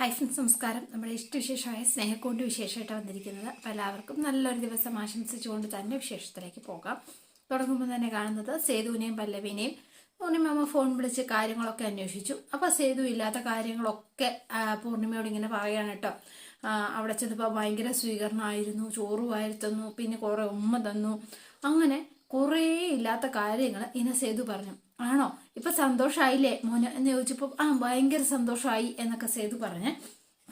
Hi friends നമസ്കാരം. നമ്മുടെ ഇഷ്ടവിശേഷമായ സ്നേഹക്കൊണ്ട് വിശേഷമായിട്ട് വന്നിരിക്കുന്നത്. അപ്പോൾ എല്ലാവർക്കും നല്ലൊരു ദിവസം ആശംസിച്ചുകൊണ്ട് തന്നെ വിശേഷത്തിലേക്ക് പോകാം. തുടങ്ങുമ്പോൾ തന്നെ കാണുന്നത് സേതുവിനെയും പല്ലവിനെയും പൂർണിമ ഫോൺ വിളിച്ച് കാര്യങ്ങളൊക്കെ അന്വേഷിച്ചു. അപ്പോൾ സേതു ഇല്ലാത്ത കാര്യങ്ങളൊക്കെ പൂർണിമയോട് ഇങ്ങനെ പറയാണ് കേട്ടോ. അവിടെ ചെന്നപ്പോൾ ഭയങ്കര സ്വീകരണമായിരുന്നു ചോറ് വാരി തന്നു പിന്നെ കുറേ ഉമ്മ തന്നു. അങ്ങനെ കുറേ ഇല്ലാത്ത കാര്യങ്ങൾ ഇങ്ങനെ സേതു പറഞ്ഞു. ആണോ? ഇപ്പൊ സന്തോഷമായില്ലേ മോന്? എന്ന് ചോദിച്ചപ്പോൾ ആ ഭയങ്കര സന്തോഷമായി എന്നൊക്കെ സേതു പറഞ്ഞ്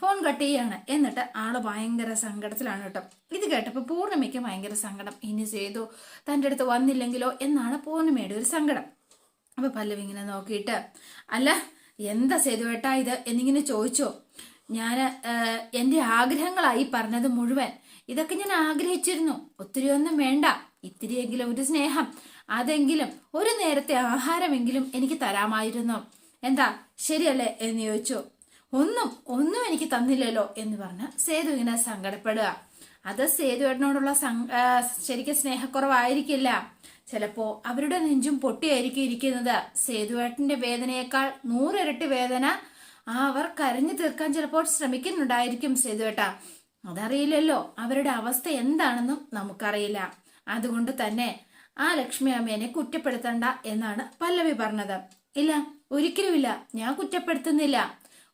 ഫോൺ കട്ട് ചെയ്യാണ്. എന്നിട്ട് ആൾ ഭയങ്കര സങ്കടത്തിലാണ് കേട്ടോ. ഇത് കേട്ടപ്പോൾ പൂർണിമയ്ക്ക് ഭയങ്കര സങ്കടം. ഇനി സേതു തന്റെ അടുത്ത് വന്നില്ലെങ്കിലോ എന്നാണ് പൂർണിമയുടെ ഒരു സങ്കടം. അപ്പൊ പല്ലവി ഇങ്ങനെ നോക്കിയിട്ട് അല്ല എന്താ സേതുവേട്ടാ ഇത്? എന്നിങ്ങനെ ചോദിച്ചോ. ഞാൻ എന്റെ ആഗ്രഹങ്ങളായി പറഞ്ഞത് മുഴുവൻ. ഇതൊക്കെ ഞാൻ ആഗ്രഹിച്ചിരുന്നു. ഒത്തിരി ഒന്നും വേണ്ട. ഇത്തിരിയെങ്കിലും ഒരു സ്നേഹം. അതെങ്കിലും ഒരു നേരത്തെ ആഹാരമെങ്കിലും എനിക്ക് തരാമായിരുന്നു. എന്താ? ശരിയല്ലേ എന്ന് ചോദിച്ചു. ഒന്നും ഒന്നും എനിക്ക് തന്നില്ലല്ലോ എന്ന് പറഞ്ഞ് സേതു ഇങ്ങനെ സങ്കടപ്പെടുക. അത് സേതുവേട്ടനോടുള്ള ശരിക്കും സ്നേഹക്കുറവായിരിക്കില്ല. ചിലപ്പോ അവരുടെ നെഞ്ചും പൊട്ടിയായിരിക്കും ഇരിക്കുന്നത്. സേതുവേട്ടന്റെ വേദനയേക്കാൾ നൂറിരട്ടി വേദന ആ അവർ കരഞ്ഞു തീർക്കാൻ ചിലപ്പോൾ ശ്രമിക്കുന്നുണ്ടായിരിക്കും സേതുവേട്ട അതറിയില്ലല്ലോ അവരുടെ അവസ്ഥ എന്താണെന്നും നമുക്കറിയില്ല. അതുകൊണ്ട് തന്നെ ആ ലക്ഷ്മി അമ്മേനെ കുറ്റപ്പെടുത്തണ്ട എന്നാണ് പല്ലവി പറഞ്ഞത്. ഇല്ല ഒരിക്കലുമില്ല. ഞാൻ കുറ്റപ്പെടുത്തുന്നില്ല.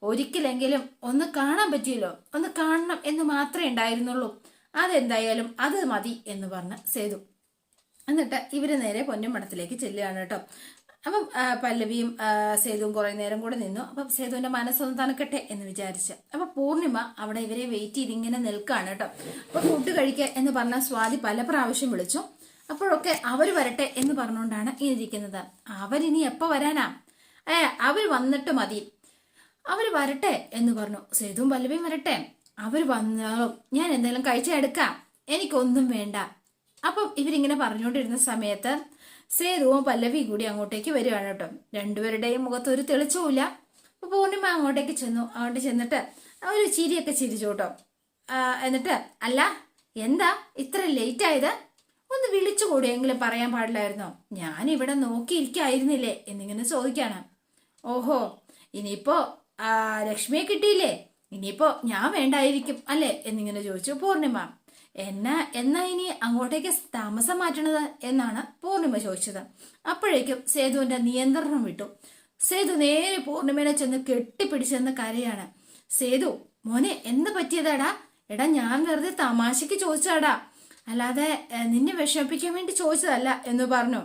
ഒരിക്കലെങ്കിലും ഒന്ന് കാണാൻ പറ്റിയല്ലോ. ഒന്ന് കാണണം എന്ന് മാത്രമേ ഉണ്ടായിരുന്നുള്ളൂ. അതെന്തായാലും അത് മതി എന്ന് പറഞ്ഞ് സേതു. എന്നിട്ട് ഇവർ നേരെ പൊന്നുമടത്തിലേക്ക് ചെല്ലുകയാണ് കേട്ടോ. അപ്പം പല്ലവിയും സേതുവും കുറെ നേരം കൂടെ നിന്നു. അപ്പം സേതുവിന്റെ മനസ്സൊന്ന് തണുക്കട്ടെ എന്ന് വിചാരിച്ച്. അപ്പൊ പൂർണിമ അവിടെ ഇവരെ വെയിറ്റ് ചെയ്ത് ഇങ്ങനെ നിൽക്കുകയാണ് കേട്ടോ. അപ്പൊ ഫുഡ് കഴിക്കുക എന്ന് പറഞ്ഞ സ്വാതി പല പ്രാവശ്യം വിളിച്ചു. അപ്പോഴൊക്കെ അവർ വരട്ടെ എന്ന് പറഞ്ഞുകൊണ്ടാണ് ഇരിക്കുന്നത്. അവരിനി എപ്പോ വരാനാ? ഏ അവർ വന്നിട്ട് മതി. അവർ വരട്ടെ എന്ന് പറഞ്ഞു. സേതുവും പല്ലവിയും വരട്ടെ. അവർ വന്നാലും ഞാൻ എന്തെങ്കിലും കഴിച്ചെടുക്കാം എനിക്കൊന്നും വേണ്ട. അപ്പം ഇവരിങ്ങനെ പറഞ്ഞുകൊണ്ടിരുന്ന സമയത്ത് സേതുവും പല്ലവി കൂടി അങ്ങോട്ടേക്ക് വരികയാണ് കേട്ടോ. രണ്ടുപേരുടെയും മുഖത്ത് ഒരു തെളിച്ചവുമില്ല. അപ്പൊ പൂർണിമ അങ്ങോട്ടേക്ക് ചെന്നു. അങ്ങോട്ട് ചെന്നിട്ട് ഒരു ചിരിയൊക്കെ ചിരിച്ചു കേട്ടോ. എന്നിട്ട് അല്ല എന്താ? ഇത്ര ലേറ്റ് ആയത്? ഒന്ന് വിളിച്ചു കൂടിയെങ്കിലും പറയാൻ പാടില്ലായിരുന്നോ? ഞാൻ ഇവിടെ നോക്കിയിരിക്കായിരുന്നില്ലേ? എന്നിങ്ങനെ ചോദിക്കാണ്. ഓഹോ ഇനിയിപ്പോ ആ, ലക്ഷ്മിയെ കിട്ടിയില്ലേ? ഇനിയിപ്പോ ഞാൻ വേണ്ടായിരിക്കും അല്ലേ? എന്നിങ്ങനെ ചോദിച്ചു പൂർണിമ. എന്നാ എന്നാ ഇനി അങ്ങോട്ടേക്ക് താമസം മാറ്റണത് എന്നാണ് പൂർണിമ ചോദിച്ചത്. അപ്പോഴേക്കും സേതുവിന്റെ നിയന്ത്രണം വിട്ടു. സേതു നേരെ പൂർണിമേനെ ചെന്ന് കെട്ടിപ്പിടിച്ചെന്ന് കരയാണ്. സേതു മോനെ എന്ത് പറ്റിയതാടാ? എടാ ഞാൻ വെറുതെ തമാശക്ക് ചോദിച്ചാടാ അല്ലാതെ നിന്നെ വിഷമിപ്പിക്കാൻ വേണ്ടി ചോദിച്ചതല്ല എന്ന് പറഞ്ഞു.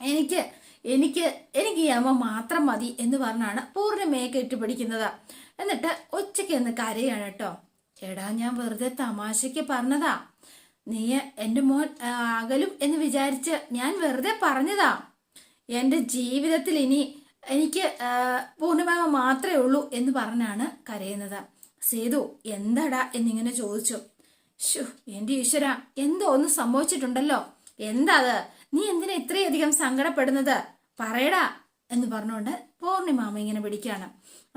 എനിക്ക് എനിക്ക് എനിക്ക് ഈ അമ്മ മാത്രം മതി എന്ന് പറഞ്ഞാണ് പൂർണിമയെ കെട്ടിപ്പിടിക്കുന്നത്. എന്നിട്ട് ഉച്ചയ്ക്ക് എന്ന് കരയാണ് കേട്ടോ. എടാ ഞാൻ വെറുതെ തമാശയ്ക്ക് പറഞ്ഞതാ. നീ എന്റെ മോൻ അകലും എന്ന് വിചാരിച്ച് ഞാൻ വെറുതെ പറഞ്ഞതാ. എന്റെ ജീവിതത്തിൽ ഇനി എനിക്ക് പൂർണിമാമ മാത്രമേ ഉള്ളൂ എന്ന് പറഞ്ഞാണ് കരയുന്നത്. സേതു എന്താടാ എന്നിങ്ങനെ ചോദിച്ചു. ഷു എന്റെ ഈശ്വര എന്തോ ഒന്ന് സംഭവിച്ചിട്ടുണ്ടല്ലോ. എന്താ അത് നീ എന്തിനാ ഇത്രയധികം സങ്കടപ്പെടുന്നത്? പറയടാ എന്ന് പറഞ്ഞുകൊണ്ട് പൂർണിമാമ ഇങ്ങനെ പിടിക്കുകയാണ്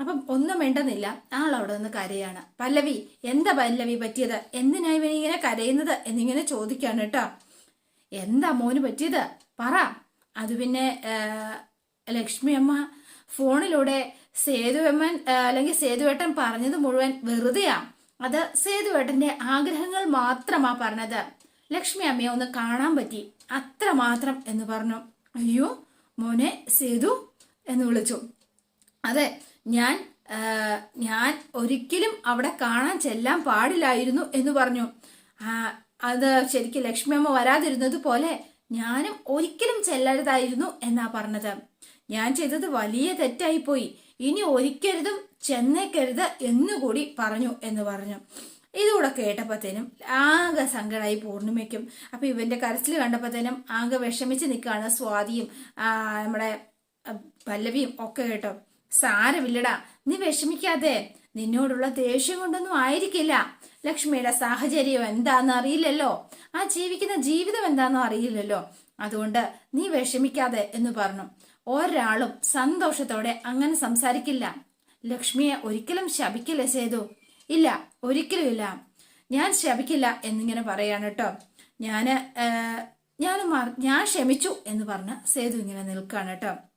അപ്പം ഒന്നും വേണ്ടെന്നില്ല. ആൾ അവിടെ നിന്ന് കരയാണ്. പല്ലവി എന്താ പല്ലവി പറ്റിയത്? എന്തിനാ ഇങ്ങനെ കരയുന്നത്? എന്നിങ്ങനെ ചോദിക്കാണ് കേട്ടോ. എന്താ മോന് പറ്റിയത്? പറ. അത് പിന്നെ ലക്ഷ്മി അമ്മ ഫോണിലൂടെ സേതുവമ്മൻ അല്ലെങ്കിൽ സേതുവേട്ടൻ പറഞ്ഞത് മുഴുവൻ വെറുതെയാ. അത് സേതുവേട്ടന്റെ ആഗ്രഹങ്ങൾ മാത്രമാ പറഞ്ഞത്. ലക്ഷ്മി അമ്മയെ ഒന്ന് കാണാൻ പറ്റി. അത്ര മാത്രം എന്ന് പറഞ്ഞു. അയ്യോ മോനെ സേതു? എന്ന് വിളിച്ചു. അതെ ഞാൻ ഞാൻ ഒരിക്കലും അവിടെ കാണാൻ ചെല്ലാൻ പാടില്ലായിരുന്നു എന്ന് പറഞ്ഞു. അത് ശരിക്കും ലക്ഷ്മി അമ്മ വരാതിരുന്നത് പോലെ ഞാനും ഒരിക്കലും ചെല്ലരുതായിരുന്നു എന്നാ പറഞ്ഞത്. ഞാൻ ചെയ്തത് വലിയ തെറ്റായിപ്പോയി. ഇനി ഒരിക്കരുതും ചെന്നേക്കരുത് എന്നുകൂടി പറഞ്ഞു എന്ന് പറഞ്ഞു. ഇതുകൂടെ കേട്ടപ്പോഴത്തേനും ആകെ സങ്കടമായി പൂർണിമയ്ക്കും അപ്പൊ ഇവന്റെ കരച്ചിൽ കണ്ടപ്പോഴത്തേനും ആകെ വിഷമിച്ച് നിൽക്കുകയാണ് സ്വാതിയും നമ്മുടെ പല്ലവിയും ഒക്കെ കേട്ടോ. സാരമില്ലടാ നീ വിഷമിക്കാതെ. നിന്നോടുള്ള ദേഷ്യം കൊണ്ടൊന്നും ആയിരിക്കില്ല. ലക്ഷ്മിയുടെ സാഹചര്യം എന്താന്ന് അറിയില്ലല്ലോ. ആ ജീവിക്കുന്ന ജീവിതം എന്താണെന്നും അറിയില്ലല്ലോ. അതുകൊണ്ട് നീ വിഷമിക്കാതെ എന്ന് പറഞ്ഞു. ഒരാളും സന്തോഷത്തോടെ അങ്ങനെ സംസാരിക്കില്ല. ലക്ഷ്മിയെ ഒരിക്കലും ശപിക്കില്ല സേതു. ഇല്ല ഒരിക്കലും ഇല്ല. ഞാൻ ശപിക്കില്ല എന്നിങ്ങനെ പറയാണ് കേട്ടോ. ഞാൻ ഞാൻ ഞാൻ ക്ഷമിച്ചു എന്ന് പറഞ്ഞ് സേതു ഇങ്ങനെ നിൽക്കുകയാണ് കേട്ടോ.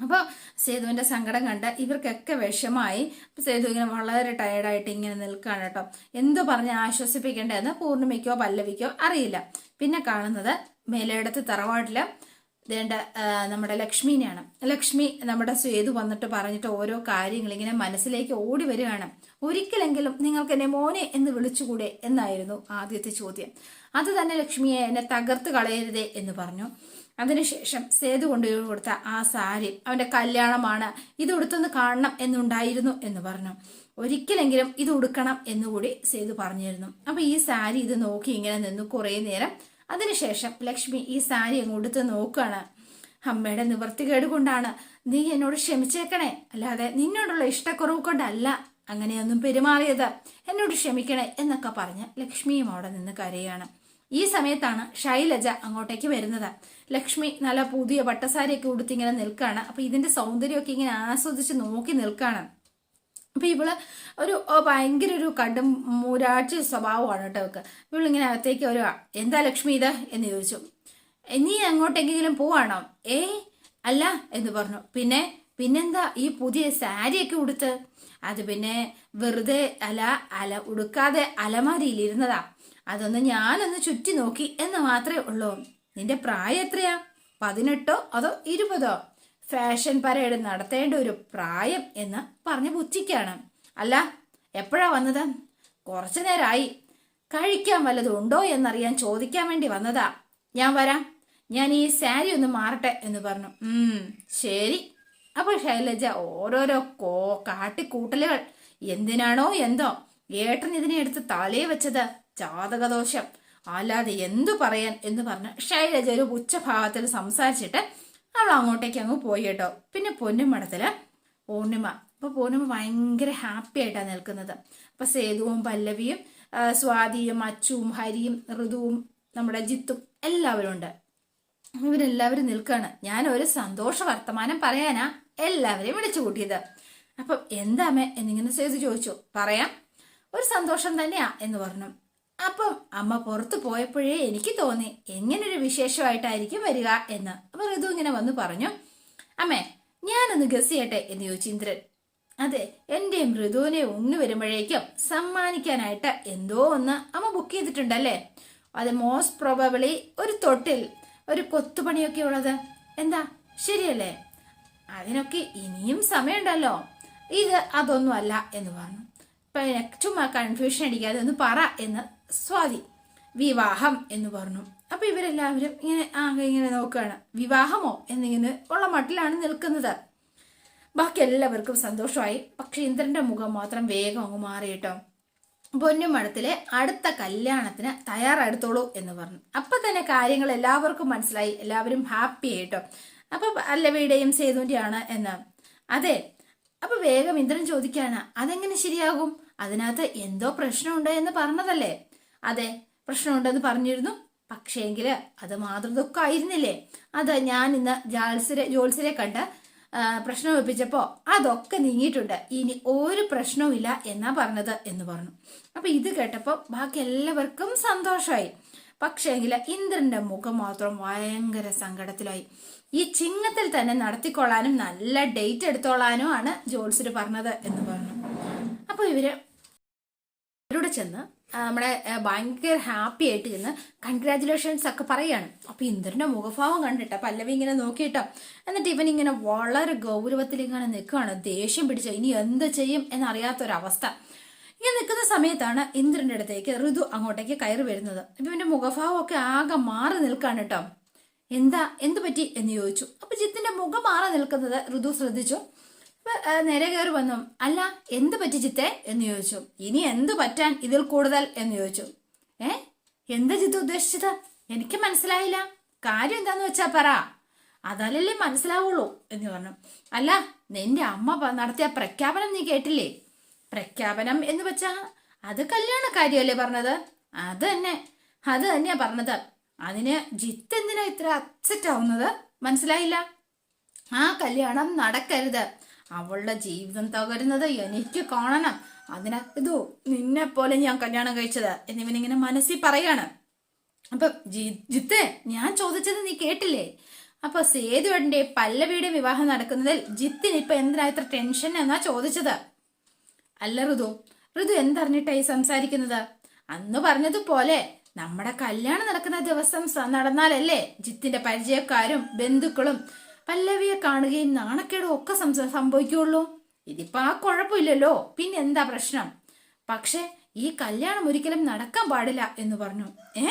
അപ്പോൾ സേതുവിന്റെ സങ്കടം കണ്ട് ഇവർക്കൊക്കെ വിഷമായി. സേതു ഇങ്ങനെ വളരെ ടയർഡായിട്ട് ഇങ്ങനെ നിൽക്കുകയാണ് കേട്ടോ. എന്തോ പറഞ്ഞ് ആശ്വസിപ്പിക്കേണ്ടതെന്ന് പൂർണിമയ്ക്കോ പല്ലവിക്കോ അറിയില്ല. പിന്നെ കാണുന്നത് മേലയിടത്ത് തറവാട്ടിൽ ദേണ്ട നമ്മുടെ ലക്ഷ്മീനെയാണ്. ലക്ഷ്മി നമ്മുടെ സേതു വന്നിട്ട് പറഞ്ഞിട്ട് ഓരോ കാര്യങ്ങൾ ഇങ്ങനെ മനസ്സിലേക്ക് ഓടി വരികയാണ്. ഒരിക്കലെങ്കിലും നിങ്ങൾക്ക് എന്നെ മോനെ എന്ന് വിളിച്ചുകൂടെ? എന്നായിരുന്നു ആദ്യത്തെ ചോദ്യം. അത് തന്നെ ലക്ഷ്മിയെ എന്നെ തകർത്ത് കളയരുതേ എന്ന് പറഞ്ഞു. അതിനുശേഷം സേതു കൊണ്ടുപോയി കൊടുത്ത ആ സാരി അവന്റെ കല്യാണമാണ്. ഇത് ഉടുത്തൊന്ന് കാണണം എന്നുണ്ടായിരുന്നു എന്ന് പറഞ്ഞു. ഒരിക്കലെങ്കിലും ഇത് ഉടുക്കണം എന്നുകൂടി സേതു പറഞ്ഞിരുന്നു. അപ്പൊ ഈ സാരി ഇത് നോക്കി ഇങ്ങനെ നിന്നു കുറേ നേരം അതിനുശേഷം ലക്ഷ്മി ഈ സാരി അങ്ങ് ഉടുത്ത് നോക്കുകയാണ്. അമ്മയുടെ നിവർത്തികേട് കൊണ്ടാണ് നീ എന്നോട് ക്ഷമിച്ചേക്കണേ. അല്ലാതെ നിന്നോടുള്ള ഇഷ്ടക്കുറവ് കൊണ്ടല്ല അങ്ങനെയൊന്നും പെരുമാറിയത്. എന്നോട് ക്ഷമിക്കണേ എന്നൊക്കെ പറഞ്ഞ് ലക്ഷ്മിയും അവിടെ നിന്ന് കരയാണ്. ഈ സമയത്താണ് ശൈലജ അങ്ങോട്ടേക്ക് വരുന്നത്. ലക്ഷ്മി നല്ല പുതിയ പട്ടസാരിയൊക്കെ ഉടുത്തിങ്ങനെ നിൽക്കുകയാണ് അപ്പൊ ഇതിന്റെ സൗന്ദര്യമൊക്കെ ഇങ്ങനെ ആസ്വദിച്ച് നോക്കി നിൽക്കുകയാണ് അപ്പൊ ഇവൾ ഒരു ഭയങ്കര ഒരു കടും മൂരാഴ്ച സ്വഭാവമാണ് കേട്ടോ അവൾക്ക് ഇവളിങ്ങനെ അകത്തേക്ക് ഒരു എന്താ ലക്ഷ്മി ഇത്? എന്ന് ചോദിച്ചു. നീ അങ്ങോട്ടെങ്കിലും പോവാണോ? ഏ അല്ല എന്ന് പറഞ്ഞു. പിന്നെ പിന്നെന്താ ഈ പുതിയ സാരിയൊക്കെ ഉടുത്ത്? അത് പിന്നെ വെറുതെ അല അല ഉടുക്കാതെ അലമാരിയിലിരുന്നതാ അതൊന്ന് ഞാനൊന്ന് ചുറ്റി നോക്കി എന്ന് മാത്രമേ ഉള്ളൂ. നിന്റെ പ്രായം എത്രയാ? പതിനെട്ടോ അതോ ഇരുപതോ? ഫാഷൻ പരേഡ് നടത്തേണ്ട ഒരു പ്രായം എന്ന് പറഞ്ഞ ബുദ്ധിക്കാണ് അല്ല എപ്പോഴാ വന്നത്? കുറച്ചു നേരമായി. കഴിക്കാൻ വല്ലതും ഉണ്ടോ എന്നറിയാൻ ചോദിക്കാൻ വേണ്ടി വന്നതാ. ഞാൻ വരാം. ഞാൻ ഈ സാരി ഒന്ന് മാറട്ടെ എന്ന് പറഞ്ഞു. ഉം ശരി. അപ്പോൾ ശൈലജ ഓരോരോ കോ കാട്ടിക്കൂട്ടലുകൾ. എന്തിനാണോ എന്തോ? ഏട്ടൻ ഇതിനെ എടുത്ത് തലയെ വെച്ചത്. ജാതകദോഷം. അല്ലാതെ എന്തു പറയാൻ എന്ന് പറഞ്ഞ് ശൈലജ ഒരു ഉച്ചഭാവത്തിൽ സംസാരിച്ചിട്ട് അവൾ അങ്ങോട്ടേക്ക് അങ്ങ് പോയി കേട്ടോ. പിന്നെ പൊന്നുമടത്തിൽ പൂർണിമ. അപ്പൊ പൂർണിമ ഭയങ്കര ഹാപ്പി ആയിട്ടാണ് നിൽക്കുന്നത്. അപ്പൊ സേതുവും പല്ലവിയും സ്വാതിയും അച്ചുവും ഹരിയും ഋതുവും നമ്മുടെ ജിത്തും എല്ലാവരും ഉണ്ട്. ഇവരെല്ലാവരും നിൽക്കുകയാണ് ഞാൻ ഒരു സന്തോഷ വർത്തമാനം പറയാനാ എല്ലാവരെയും വിളിച്ചു കൂട്ടിയത്. അപ്പം എന്താമേ എന്നിങ്ങനെ സേതു ചോദിച്ചു. പറയാം. ഒരു സന്തോഷം തന്നെയാ എന്ന് പറഞ്ഞു. അപ്പം അമ്മ പുറത്തു പോയപ്പോഴേ എനിക്ക് തോന്നി എങ്ങനൊരു വിശേഷമായിട്ടായിരിക്കും വരിക എന്ന്. അവർ ഋതു ഇങ്ങനെ വന്ന് പറഞ്ഞു അമ്മേ ഞാനൊന്ന് ഗസ് ചെയ്യട്ടെ? എന്ന് ചോദിച്ചു ഇന്ദ്രൻ. അതെ എന്റെ മൃദുവിനെ ഒന്ന് വരുമ്പോഴേക്കും സമ്മാനിക്കാനായിട്ട് എന്തോ ഒന്ന് അമ്മ ബുക്ക് ചെയ്തിട്ടുണ്ടല്ലേ? അത് മോസ്റ്റ് പ്രോബബിളി ഒരു തൊട്ടിൽ ഒരു കൊത്തുപണിയൊക്കെ ഉള്ളത്. എന്താ? ശരിയല്ലേ? അതിനൊക്കെ ഇനിയും സമയമുണ്ടല്ലോ. ഇത് അതൊന്നും അല്ല എന്ന് പറഞ്ഞു. ചുമ്മാ കൺഫ്യൂഷൻ അടിക്കാതെ ഒന്ന് പറ എന്ന് സ്വാതി വിവാഹം എന്ന് പറഞ്ഞു. അപ്പൊ ഇവരെല്ലാവരും ഇങ്ങനെ ആകെ ഇങ്ങനെ നോക്കുകയാണ് വിവാഹമോ? എന്നിങ്ങനെ ഉള്ള മട്ടിലാണ് നിൽക്കുന്നത്. ബാക്കി എല്ലാവർക്കും സന്തോഷമായി. പക്ഷെ ഇന്ദ്രന്റെ മുഖം മാത്രം വേഗം അങ്ങ് മാറി കേട്ടോ പൊന്നുമടത്തിലെ അടുത്ത കല്യാണത്തിന് തയ്യാറെടുത്തോളൂ എന്ന് പറഞ്ഞു. അപ്പൊ തന്നെ കാര്യങ്ങൾ എല്ലാവർക്കും മനസ്സിലായി. എല്ലാവരും ഹാപ്പി ആയിട്ടോ. അപ്പൊ അല്ലവയുടെയും സേതുവിന്റെയാണ് എന്ന്. അതെ അപ്പൊ വേഗം ഇന്ദ്രൻ ചോദിക്കാണ് അതെങ്ങനെ ശരിയാകും? അതിനകത്ത് എന്തോ പ്രശ്നമുണ്ട് എന്ന് പറഞ്ഞതല്ലേ? അതെ പ്രശ്നമുണ്ടെന്ന് പറഞ്ഞിരുന്നു. പക്ഷേങ്കിൽ അത് മാതൃദുഃഖമായിരുന്നില്ലേ അത് ഞാൻ ഇന്ന് ജാൽസരെ ജോൽസരെ കണ്ട് പ്രശ്നം വെപ്പിച്ചപ്പോ അതൊക്കെ നീങ്ങിയിട്ടുണ്ട്. ഇനി ഒരു പ്രശ്നവും ഇല്ല എന്നാ പറഞ്ഞത് എന്ന് പറഞ്ഞു. അപ്പൊ ഇത് കേട്ടപ്പോൾ ബാക്കി എല്ലാവർക്കും സന്തോഷമായി പക്ഷേങ്കിൽ ഇന്ദ്രന്റെ മുഖം മാത്രം ഭയങ്കര സങ്കടത്തിലായി. ഈ ചിങ്ങത്തിൽ തന്നെ നടത്തിക്കൊള്ളാനും നല്ല ഡേറ്റ് എടുത്തോളാനും ആണ് ജോത്സ്യർ പറഞ്ഞത് എന്ന് പറഞ്ഞു. അപ്പൊ ഇവർ അവരോട് ചെന്ന് നമ്മുടെ ഭയങ്കര ഹാപ്പി ആയിട്ട് ചെന്ന് കൺഗ്രാചുലേഷൻസ് ഒക്കെ പറയാണ്. അപ്പൊ ഇന്ദ്രന്റെ മുഖഭാവം കണ്ടിട്ട് പല്ലവി ഇങ്ങനെ നോക്കിയിട്ടോ. എന്നിട്ട് ഇവൻ ഇങ്ങനെ വളരെ ഗൗരവത്തിൽ ഇങ്ങനെ നിൽക്കുകയാണ് ദേഷ്യം പിടിച്ച ഇനി എന്ത് ചെയ്യും എന്നറിയാത്തൊരവസ്ഥ. ഇങ്ങനെ നിൽക്കുന്ന സമയത്താണ് ഇന്ദ്രന്റെ അടുത്തേക്ക് ഋതു അങ്ങോട്ടേക്ക് കയറി വരുന്നത്. ഇപ്പൊ ഇവന്റെ മുഖഭാവം ഒക്കെ ആകെ മാറി നിൽക്കാണ് കേട്ടോ. എന്താ എന്തു പറ്റി എന്ന് ചോദിച്ചു. അപ്പൊ ജിത്തിന്റെ മുഖം മാറി നിൽക്കുന്നത് ഋതു ശ്രദ്ധിച്ചു. നേരെ കയറി വന്നു. അല്ല എന്ത് പറ്റി ചിത്തെ എന്ന് ചോദിച്ചു. ഇനി എന്ത് പറ്റാൻ ഇതിൽ കൂടുതൽ എന്ന് ചോദിച്ചു. ഏ? എന്താ ജിത്ത് ഉദ്ദേശിച്ചത്? എനിക്ക് മനസ്സിലായില്ല. കാര്യം എന്താന്ന് വെച്ചാ പറ. അതല്ലേ മനസ്സിലാവുള്ളൂ എന്ന് പറഞ്ഞു. അല്ല നിന്റെ അമ്മ നടത്തിയ പ്രഖ്യാപനം നീ കേട്ടില്ലേ? പ്രഖ്യാപനം എന്ന് വെച്ചാ അത് കല്യാണ കാര്യമല്ലേ പറഞ്ഞത്? അത് തന്നെ. അത് തന്നെയാ പറഞ്ഞത്. അതിന് ജിത്ത് എന്തിനാ ഇത്ര അപ്സെറ്റ് ആവുന്നത്? മനസ്സിലായില്ല? ആ കല്യാണം നടക്കരുത്. അവളുടെ ജീവിതം തകരുന്നത് എനിക്ക് കാണണം. അതിനാ ഇതോ നിന്നെ പോലെ ഞാൻ കല്യാണം കഴിച്ചത് എന്നിവനിങ്ങനെ മനസ്സിൽ പറയാണ്. അപ്പൊ ജിത്ത് ഞാൻ ചോദിച്ചത് നീ കേട്ടില്ലേ? അപ്പൊ സേതുവേട്ടന്റെ പല്ലവിയുടെ വിവാഹം നടക്കുന്നതിൽ ജിത്തിന് ഇപ്പൊ എന്തിനാ ഇത്ര ടെൻഷൻ എന്നാ ചോദിച്ചത്? അല്ല ഋതു ഋതു എന്തറിഞ്ഞിട്ടായി സംസാരിക്കുന്നത്? അന്ന് പറഞ്ഞതുപോലെ നമ്മുടെ കല്യാണം നടക്കുന്ന ദിവസം നടന്നാലല്ലേ ജിത്തിന്റെ പരിചയക്കാരും ബന്ധുക്കളും പല്ലവിയെ കാണുകയും നാണക്കേടും ഒക്കെ സംഭവിക്കുള്ളൂ ഇതിപ്പോ ആ കുഴപ്പമില്ലല്ലോ. പിന്നെ എന്താ പ്രശ്നം? പക്ഷെ ഈ കല്യാണം ഒരിക്കലും നടക്കാൻ പാടില്ല എന്ന് പറഞ്ഞു. ഏ?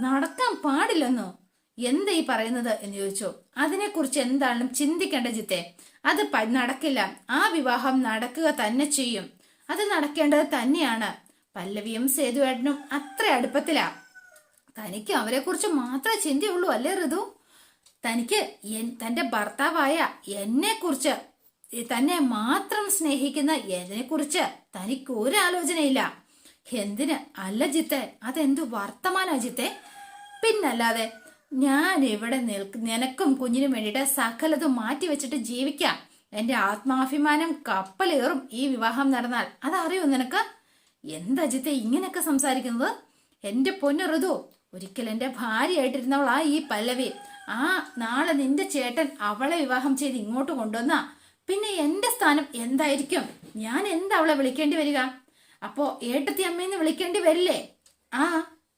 നടക്കാൻ പാടില്ലെന്നോ? എന്താ ഈ പറയുന്നത് എന്ന് ചോദിച്ചു. അതിനെക്കുറിച്ച് എന്താണെന്നും ചിന്തിക്കേണ്ട ജിത്തെ. അത് നടക്കില്ല. ആ വിവാഹം നടക്കുക തന്നെ ചെയ്യും. അത് നടക്കേണ്ടത് തന്നെയാണ്. പല്ലവിയും സേതുവേട്ടനും അത്ര അടുപ്പത്തിലാ. തനിക്ക് അവരെ കുറിച്ച് മാത്രമേ ചിന്തയുള്ളൂ അല്ലേ ഋതു? തനിക്ക് തന്റെ ഭർത്താവായ എന്നെ കുറിച്ച് തന്നെ മാത്രം സ്നേഹിക്കുന്ന എന്നെ കുറിച്ച് തനിക്ക് ഒരു ആലോചനയില്ല. എന്തിന് അല്ല ജിത്തെ? അതെന്തു വർത്തമാന ജിത്തെ? പിന്നല്ലാതെ ഞാൻ ഇവിടെ നിൽക്ക് നിനക്കും കുഞ്ഞിനും വേണ്ടിയിട്ട് സകലതും മാറ്റി വെച്ചിട്ട് ജീവിക്കാം. എന്റെ ആത്മാഭിമാനം കപ്പലേറും ഈ വിവാഹം നടന്നാൽ. അതറിയോ നിനക്ക്? എന്താ അജിത്തെ ഇങ്ങനെയൊക്കെ സംസാരിക്കുന്നത്? എന്റെ പൊന്നു ഋതു ഒരിക്കൽ എന്റെ ഭാര്യയായിട്ടിരുന്നവളാ ഈ പല്ലവി. ആ നാളെ നിന്റെ ചേട്ടൻ അവളെ വിവാഹം ചെയ്ത് ഇങ്ങോട്ട് കൊണ്ടുവന്ന. പിന്നെ എന്റെ സ്ഥാനം എന്തായിരിക്കും? ഞാൻ എന്താ അവളെ വിളിക്കേണ്ടി വരിക? അപ്പോ ഏട്ടത്തി അമ്മയെന്ന് വിളിക്കേണ്ടി വരില്ലേ? ആ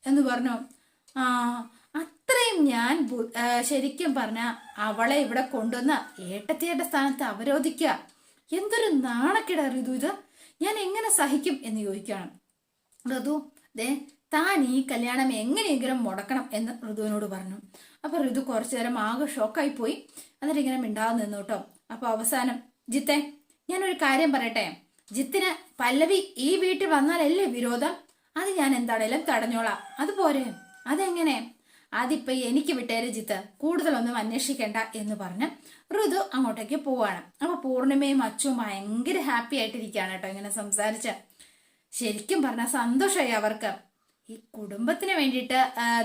എന്ന് പറഞ്ഞു. ആ അത്രയും ഞാൻ ശരിക്കും പറഞ്ഞ അവളെ ഇവിടെ കൊണ്ടുവന്ന് ഏട്ടത്തിയുടെ സ്ഥാനത്ത് അവരോധിക്കുക എന്തൊരു നാണക്കേടാ ഋതു ഇത്. ഞാൻ എങ്ങനെ സഹിക്കും എന്ന് ചോദിക്കുകയാണ്. ഋതു ദേ താൻ ഈ കല്യാണം എങ്ങനെയെങ്കിലും മുടക്കണം എന്ന് ഋതുവിനോട് പറഞ്ഞു. അപ്പൊ ഋതു കുറച്ചു നേരം ആകെ ഷോക്കായി പോയി. എന്നിട്ട് ഇങ്ങനെ മിണ്ടാതെ നിന്നു കേട്ടോ. അപ്പൊ അവസാനം ജിത്തെ ഞാനൊരു കാര്യം പറയട്ടെ. ജിത്തിന് പല്ലവി ഈ വീട്ടിൽ വന്നാലല്ലേ വിരോധം? അത് ഞാൻ എന്താണേലും തടഞ്ഞോളാം. അതുപോരെ അതെങ്ങനെ? അതിപ്പോ എനിക്ക് വിട്ടേര് ജിത്ത്. കൂടുതലൊന്നും അന്വേഷിക്കേണ്ട എന്ന് പറഞ്ഞ് ഋതു അങ്ങോട്ടേക്ക് പോവാണ്. അപ്പൊ പൂർണിമയും അച്ചും ഭയങ്കര ഹാപ്പി ആയിട്ടിരിക്കുകയാണ് കേട്ടോ ഇങ്ങനെ സംസാരിച്ച്. ശരിക്കും പറഞ്ഞ സന്തോഷമായി അവർക്ക്. ഈ കുടുംബത്തിന് വേണ്ടിയിട്ട്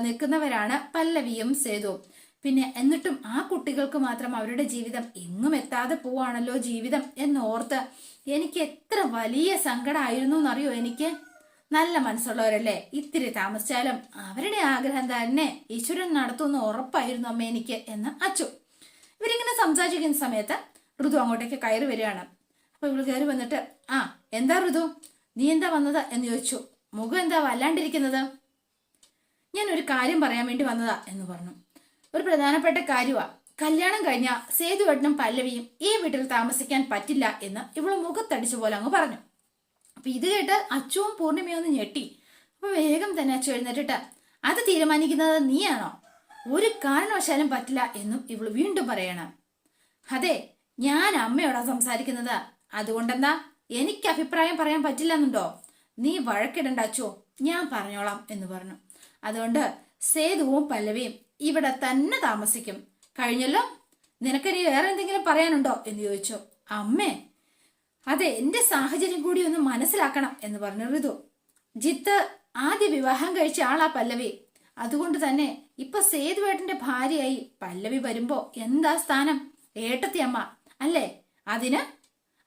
നിൽക്കുന്നവരാണ് പല്ലവിയും സേതുവും. പിന്നെ എന്നിട്ടും ആ കുട്ടികൾക്ക് മാത്രം അവരുടെ ജീവിതം എങ്ങും എത്താതെ പോവാണല്ലോ ജീവിതം എന്നോർത്ത് എനിക്ക് എത്ര വലിയ സങ്കടമായിരുന്നു എന്നറിയോ എനിക്ക്? നല്ല മനസ്സുള്ളവരല്ലേ? ഇത്തിരി താമസിച്ചാലും അവരുടെ ആഗ്രഹം തന്നെ ഈശ്വരൻ നടത്തുമെന്ന് ഉറപ്പായിരുന്നു അമ്മ എനിക്ക് എന്ന് അച്ചു ഇവരിങ്ങനെ സംസാരിക്കുന്ന സമയത്ത് ഋതു അങ്ങോട്ടേക്ക് കയറി വരികയാണ്. അപ്പൊ ഇവൾ കയറി വന്നിട്ട് ആ എന്താ ഋതു? നീ എന്താ വന്നത്? എന്ന് ചോദിച്ചു. മുഖം എന്താ വല്ലാണ്ടിരിക്കുന്നത്? ഞാൻ ഒരു കാര്യം പറയാൻ വേണ്ടി വന്നതാ എന്ന് പറഞ്ഞു. ഒരു പ്രധാനപ്പെട്ട കാര്യമാ കല്യാണം കഴിഞ്ഞ സേതുവേട്ടനും പല്ലവിയും ഈ വീട്ടിൽ താമസിക്കാൻ പറ്റില്ല എന്ന് ഇവൾ മുഖത്തടിച്ച പോലെ അങ്ങ് പറഞ്ഞു. അപ്പൊ ഇത് കേട്ട് അച്ചുവും പൂർണിമയും ഒന്ന് ഞെട്ടി. അപ്പൊ വേഗം തന്നെ അച്ചു എഴുന്നേറ്റിട്ട് അത് തീരുമാനിക്കുന്നത് നീയാണോ? ഒരു കാരണവശാലും പറ്റില്ല എന്നും ഇവൾ വീണ്ടും പറയണം. അതെ ഞാൻ അമ്മയോടാ സംസാരിക്കുന്നത്. അതുകൊണ്ടെന്താ? എനിക്ക് അഭിപ്രായം പറയാൻ പറ്റില്ലെന്നുണ്ടോ? നീ വഴക്കിടണ്ട അച്ചോ ഞാൻ പറഞ്ഞോളാം എന്ന് പറഞ്ഞു. അതുകൊണ്ട് സേതുവും പല്ലവിയും ഇവിടെ തന്നെ താമസിക്കും. കഴിഞ്ഞല്ലോ? നിനക്കിനി വേറെ എന്തെങ്കിലും പറയാനുണ്ടോ എന്ന് ചോദിച്ചു. അമ്മേ അതെ എന്റെ സാഹചര്യം കൂടി ഒന്ന് മനസ്സിലാക്കണം എന്ന് പറഞ്ഞു ഋതു. ജിത്ത് ആദ്യ വിവാഹം കഴിച്ച ആളാ പല്ലവി. അതുകൊണ്ട് തന്നെ ഇപ്പൊ സേതുവേട്ടന്റെ ഭാര്യയായി പല്ലവി വരുമ്പോ എന്താ സ്ഥാനം? ഏട്ടത്തി അമ്മ അല്ലേ? അതിന്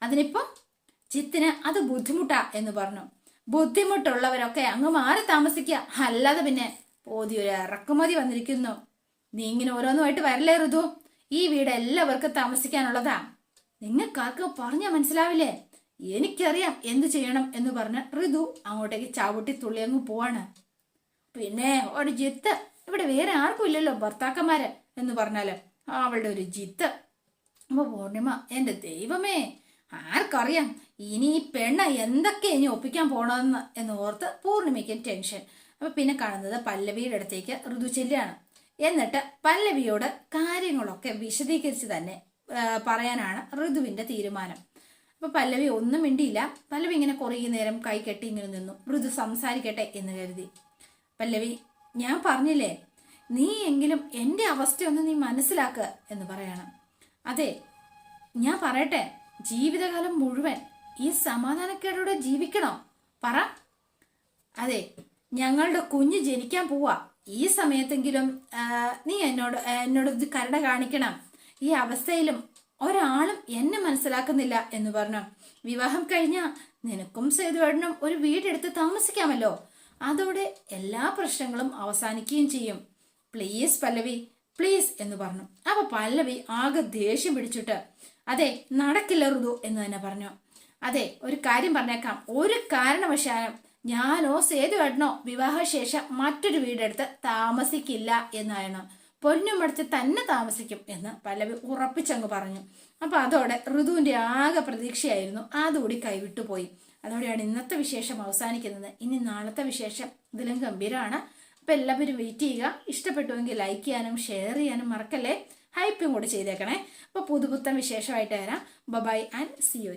അതിനിപ്പോ ചിത്തിന് അത് ബുദ്ധിമുട്ടാ എന്ന് പറഞ്ഞു. ബുദ്ധിമുട്ടുള്ളവരൊക്കെ അങ്ങ് മാറി താമസിക്കുക അല്ലാതെ പിന്നെ പോതി ഒരു ഇറക്കുമതി വന്നിരിക്കുന്നു. നീ ഇങ്ങനെ ഓരോന്നുമായിട്ട് വരല്ലേ ഋതു? ഈ വീട് എല്ലാവർക്കും താമസിക്കാനുള്ളതാ. നിങ്ങൾക്കാർക്ക് പറഞ്ഞാൽ മനസ്സിലാവില്ലേ? എനിക്കറിയാം എന്ത് ചെയ്യണം എന്ന് പറഞ്ഞ് ഋതു അങ്ങോട്ടേക്ക് ചാവട്ടി തുള്ളി അങ്ങ് പോവാണ്. പിന്നെ ഒരു ജിത്ത് ഇവിടെ വേറെ ആർക്കും ഇല്ലല്ലോ ഭർത്താക്കന്മാര് എന്ന് പറഞ്ഞാൽ. അവളുടെ ഒരു ജിത്ത്. അപ്പൊ പൂർണിമ എന്റെ ദൈവമേ ആർക്കറിയാം ഇനി ഈ പെണ്ണ എന്തൊക്കെ ഇനി ഒപ്പിക്കാൻ പോണെന്ന് എന്ന് ഓർത്ത് പൂർണിമയ്ക്കും ടെൻഷൻ. അപ്പൊ പിന്നെ കാണുന്നത് പല്ലവിയുടെ അടുത്തേക്ക് ഋതു എന്നിട്ട് പല്ലവിയോട് കാര്യങ്ങളൊക്കെ വിശദീകരിച്ച് തന്നെ പറയാനാണ് ഋതുവിന്റെ തീരുമാനം. അപ്പൊ പല്ലവി ഒന്നും മിണ്ടിയില്ല. പല്ലവി ഇങ്ങനെ കുറേ നേരം കൈ കെട്ടി ഇങ്ങനെ നിന്നു. ഋതു സംസാരിക്കട്ടെ എന്ന് കരുതി. പല്ലവി ഞാൻ പറഞ്ഞില്ലേ നീ എങ്കിലും എന്റെ അവസ്ഥയൊന്ന് നീ മനസ്സിലാക്കുക എന്ന് പറയണം. അതെ ഞാൻ പറയട്ടെ ജീവിതകാലം മുഴുവൻ ഈ സമാധാനക്കേടോടെ ജീവിക്കണോ? പറ. അതെ ഞങ്ങളുടെ കുഞ്ഞ് ജനിക്കാൻ പോവാ. ഈ സമയത്തെങ്കിലും നീ എന്നോട് എന്നോട് ഇത് കരട കാണിക്കണം. ഈ അവസ്ഥയിലും ഒരാളും എന്നെ മനസ്സിലാക്കുന്നില്ല എന്ന് പറഞ്ഞു. വിവാഹം കഴിഞ്ഞ നിനക്കും സേതുവേടനും ഒരു വീടെടുത്ത് താമസിക്കാമല്ലോ. അതോടെ എല്ലാ പ്രശ്നങ്ങളും അവസാനിക്കുകയും ചെയ്യും. പ്ലീസ് പല്ലവി പ്ലീസ് എന്ന് പറഞ്ഞു. അപ്പൊ പല്ലവി ആകെ ദേഷ്യം പിടിച്ചിട്ട് അതെ നടക്കില്ല ഋതു എന്ന് തന്നെ പറഞ്ഞു. അതെ ഒരു കാര്യം പറഞ്ഞേക്കാം. ഒരു കാരണവശാലും ഞാനോ സേതുവേട്ടനോ വിവാഹശേഷം മറ്റൊരു വീടെടുത്ത് താമസിക്കില്ല എന്നായിരുന്നു പൊന്നുമടച്ച് തന്നെ താമസിക്കും എന്ന് പല്ലവി ഉറപ്പിച്ചങ്ങ് പറഞ്ഞു. അപ്പൊ അതോടെ ഋതുവിന്റെ ആകെ പ്രതീക്ഷയായിരുന്നു. അതുകൂടി കൈവിട്ടുപോയി. അതോടെയാണ് ഇന്നത്തെ വിശേഷം അവസാനിക്കുന്നത്. ഇനി നാളത്തെ വിശേഷം ഇതിലും ഗംഭീരമാണ് അപ്പൊ എല്ലാവരും വെയിറ്റ് ചെയ്യുക. ഇഷ്ടപ്പെട്ടുവെങ്കിൽ ലൈക്ക് ചെയ്യാനും ഷെയർ ചെയ്യാനും മറക്കല്ലേ? ഹൈപ്പും കൂടെ ചെയ്തേക്കണേ. അപ്പോൾ പുതുപുത്തൻ വിശേഷമായിട്ട് വരാം. By and C U